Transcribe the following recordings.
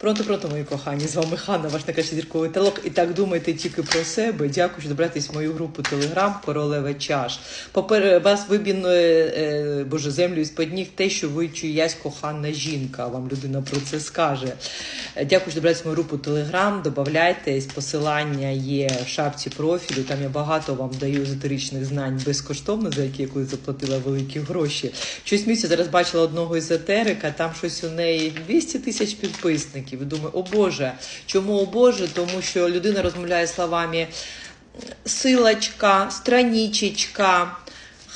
Пронто, пронто, мої кохані, з вами Ханна, ваш найкращий зірковий талок. І так думайте тільки про себе. Дякую, що добратись в мою групу Телеграм Королева Чаш. Попер вас вибінує е, боже землю із под ніг те, що ви чиясь кохана жінка. Вам людина про це скаже. Е, Дякую, що добратись в мою групу Телеграм. Добавляйтесь, посилання є в шапці профілю. Там я багато вам даю езотеричних знань безкоштовно, за які я колись заплатила великі гроші. Щось місяця зараз бачила одного езотерика, там щось у неї 200 тисяч підписників. І думаю, о Боже, чому о Боже? Тому що людина розмовляє словами силочка, страничечка.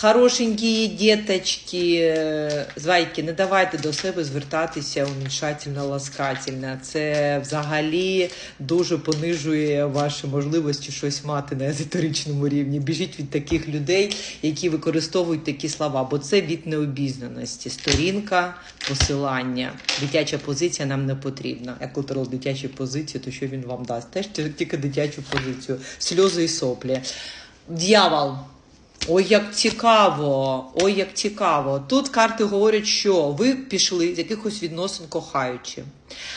Хорошенькі діточки, е, зайки, не давайте до себе звертатися уміншательно, ласкательно. Це взагалі дуже понижує ваші можливості щось мати на езотеричному рівні. Біжіть від таких людей, які використовують такі слова, бо це від необізнаності. Сторінка, посилання, дитяча позиція нам не потрібна. Як лотерол дитячі позиції, то що він вам дасть? Теж тільки дитячу позицію, сльози і соплі. Д'явол. Ой, як цікаво, ой, як цікаво. Тут карти говорять, що ви пішли з якихось відносин кохаючи.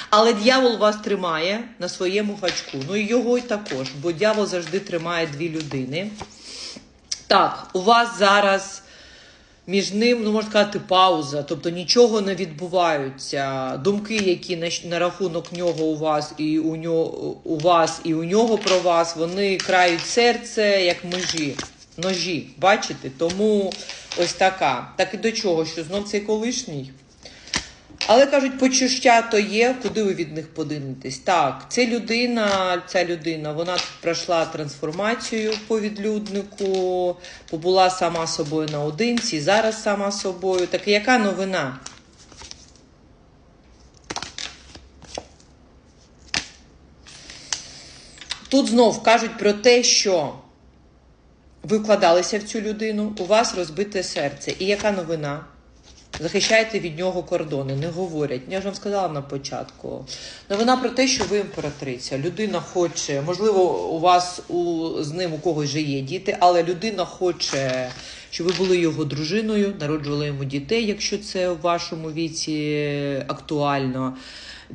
Але дьявол вас тримає на своєму гачку. Ну і його й також, бо дьявол завжди тримає дві людини. Так, у вас зараз між ним, ну можна сказати, пауза, тобто нічого не відбувається. Думки, які на, на рахунок нього у вас і у нього у вас, і у нього про вас, вони крають серце як межі, ножі. Бачите? Тому ось така. Так і до чого, що знов цей колишній. Але кажуть, почуття то є, куди ви від них подивитесь. Так, це людина, ця людина, вона пройшла трансформацію по відлюднику, побула сама собою наодинці, зараз сама собою. Так яка новина? Тут знов кажуть про те, що ви вкладалися в цю людину, у вас розбите серце. І яка новина? Захищайте від нього кордони, не говорять. Я ж вам сказала на початку. Новина про те, що ви імператриця. Людина хоче, можливо, у вас у, з ним у когось вже є діти, але людина хоче, щоб ви були його дружиною, народжували йому дітей, якщо це в вашому віці актуально.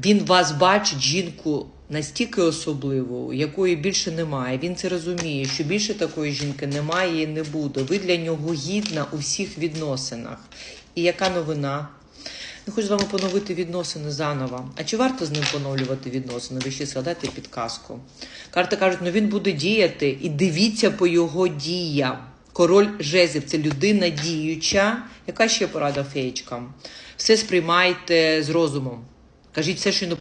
Він вас бачить, жінку настільки особливу, якої більше немає. Він це розуміє, що більше такої жінки немає і не буде. Ви для нього гідна у всіх відносинах. І яка новина? Я хочу з вами поновити відносини заново. А чи варто з ним поновлювати відносини? Ви ще згадайте підказку. Карти кажуть, ну він буде діяти і дивіться по його діям. Король жезлів це людина діюча. Яка ще порада феєчкам? Все сприймайте з розумом. Кажіть все, що не